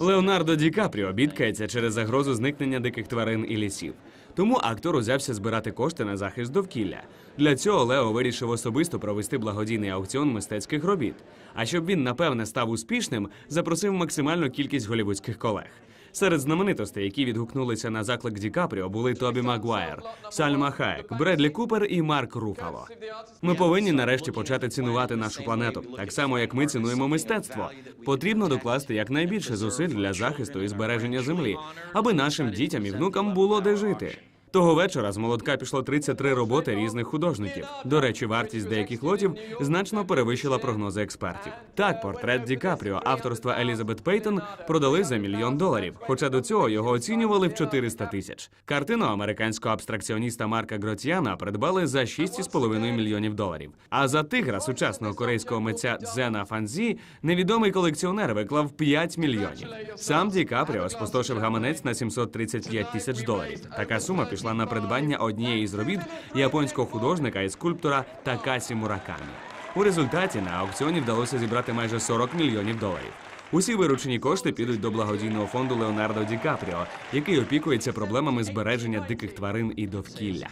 Леонардо Ді Капріо бідкається через загрозу зникнення диких тварин і лісів. Тому актор узявся збирати кошти на захист довкілля. Для цього Лео вирішив особисто провести благодійний аукціон мистецьких робіт. А щоб він напевне став успішним, запросив максимальну кількість голівудських колег. Серед знаменитостей, які відгукнулися на заклик Ді Капріо, були Тобі Магуайр, Сальма Хаек, Бредлі Купер і Марк Руфало. Ми повинні нарешті почати цінувати нашу планету, так само як ми цінуємо мистецтво. Потрібно докласти якнайбільше зусиль для захисту і збереження землі, аби нашим дітям і внукам було де жити. Того вечора з молотка пішло 33 роботи різних художників. До речі, вартість деяких лотів значно перевищила прогнози експертів. Так, портрет Ді Капріо авторства Елізабет Пейтон продали за мільйон доларів. Хоча до цього його оцінювали в 400 тисяч. Картину американського абстракціоніста Марка Гроціана придбали за 6,5 мільйонів доларів. А за тигра сучасного корейського митця Дзена Фанзі невідомий колекціонер виклав 5 мільйонів. Сам Ді Капріо спустошив гаманець на 735 тисяч доларів. Така сума пішла на придбання однієї з робіт японського художника і скульптора Такасі Муракамі. У результаті на аукціоні вдалося зібрати майже 40 мільйонів доларів. Усі виручені кошти підуть до благодійного фонду Леонардо Ді Капріо, який опікується проблемами збереження диких тварин і довкілля.